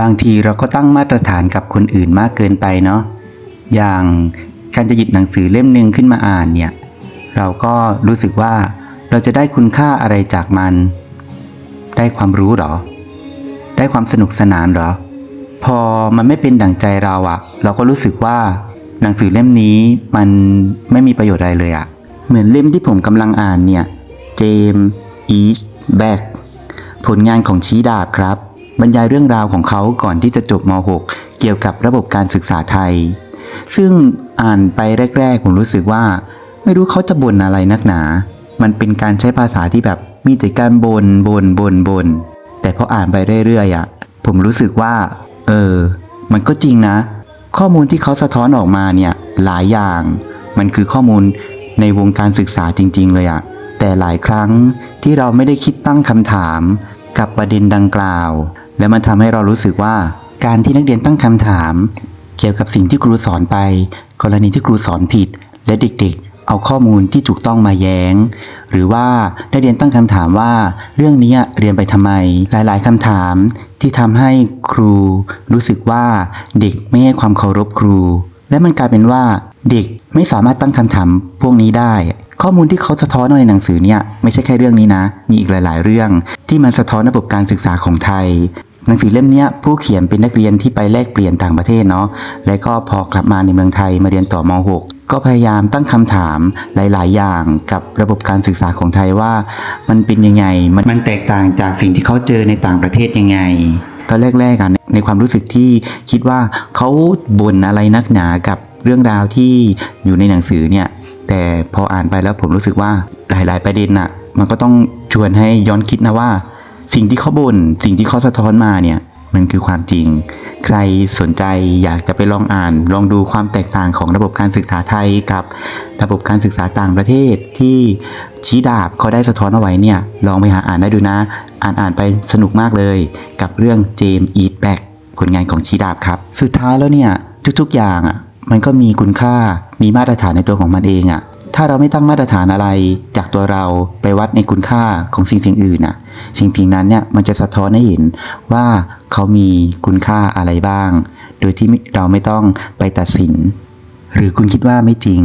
บางทีเราก็ตั้งมาตรฐานกับคนอื่นมากเกินไปเนาะอย่างการจะหยิบหนังสือเล่มหนึ่งขึ้นมาอ่านเนี่ยเราก็รู้สึกว่าเราจะได้คุณค่าอะไรจากมัน ได้ความรู้หรอ ได้ความสนุกสนานหรอ พอมันไม่เป็นดั่งใจเราอะเราก็รู้สึกว่า หนังสือเล่มนี้มันไม่มีประโยชน์อะไรเลยอะเหมือนเล่มที่ผมกำลังอ่านเนี่ย เจมส์อีสแบกผลงานของชี้ดาบครับ บรรยายเรื่องราวของเขาก่อนที่จะจบม .6 เกี่ยวกับระบบการศึกษาไทย ซึ่งอ่านไปแรก ๆ ผมรู้สึกว่า ไม่รู้เขาจะบ่นอะไรนักหนา มันเป็นการใช้ภาษาที่แบบมีแต่การบน่นบน่นบน่นบ่นแต่พออ่านไปเรื่อยๆอะผมรู้สึกว่า เออ มันก็จริงนะ ข้อมูลที่เขาสะท้อนออกมาเนี่ยหลายอย่าง มันคือข้อมูลในวงการศึกษาจริง ๆ เลยอะแต่หลายครั้งที่เราไม่ได้คิดตั้งคำถามกับประเด็นดังกล่าว และมันทำให้เรารู้สึกว่า การที่นักเรียนตั้งคำถาม เกี่ยวกับสิ่งที่ครูสอนไป กรณีที่ครูสอนผิด และเด็กๆ เอาข้อมูลที่ถูกต้องมาแย้ง หรือว่านักเรียนตั้งคำถามว่า เรื่องนี้เรียนไปทำไม หลายๆคำถามที่ทำให้ครู รู้สึกว่าเด็กไม่ให้ความเคารพครู และมันกลายเป็นว่าเด็กไม่สามารถตั้งคำถามพวกนี้ได้ ข้อมูลที่เขาสะท้อนในหนังสือเนี่ยไม่ใช่แค่เรื่องนี้นะ มีอีกหลาย ๆ เรื่อง ที่มันสะท้อนระบบการศึกษาของไทย หนังสือเล่มนี้ผู้เขียนเป็นนักเรียนที่ไปแลกเปลี่ยนต่างประเทศเนาะและก็พอกลับมาในเมืองไทยมาเรียนต่อม .6 ก็พยายามตั้งคำถามหลาย ๆ อย่างกับระบบการศึกษาของไทยว่า มันเป็นยังไง มันมันแตกต่างจากสิ่งที่เขาเจอในต่างประเทศยังไงตอนแรกๆอะในความรู้สึกที่คิดว่าเขาบ่นอะไรนักหนากับเรื่องราวที่อยู่ในหนังสือเนี่ย แต่พออ่านไปแล้วผมรู้สึกว่าหลาย ๆ ประเด็นน่ะ มันก็ต้องชวนให้ย้อนคิดนะว่า สิ่งที่เขาบน่นสิ่งที่เขาสะท้อนมาเนี่ยมันคือความจริง ใครสนใจอยากจะไปลองอ่าน ลองดูความแตกต่างของระบบการศึกษาไทยกับระบบการศึกษาต่างประเทศที่ชี้ดาบเขาได้สะท้อนเอาไว้เนี่ย ลองไปหาอ่านได้ดูนะ อ่านอ่านไปสนุกมากเลย กับเรื่องเจมส์อีทแบกผลงานของชี้ดาบครับ สุดท้ายแล้วเนี่ยทุกๆอย่างอะมันก็มีคุณค่ามีมาตรฐานในตัวของมันเองอะ ถ้าเราไม่ตั้งมาตรฐานอะไร จากตัวเราไปวัดในคุณค่าของสิ่งสิ่งอื่นน่ะ สิ่งสิ่งนั้นเนี่ยมันจะสะท้อนให้เห็นว่าเขามีคุณค่าอะไรบ้าง โดยที่เราไม่ต้องไปตัดสิน หรือคุณคิดว่าไม่จริง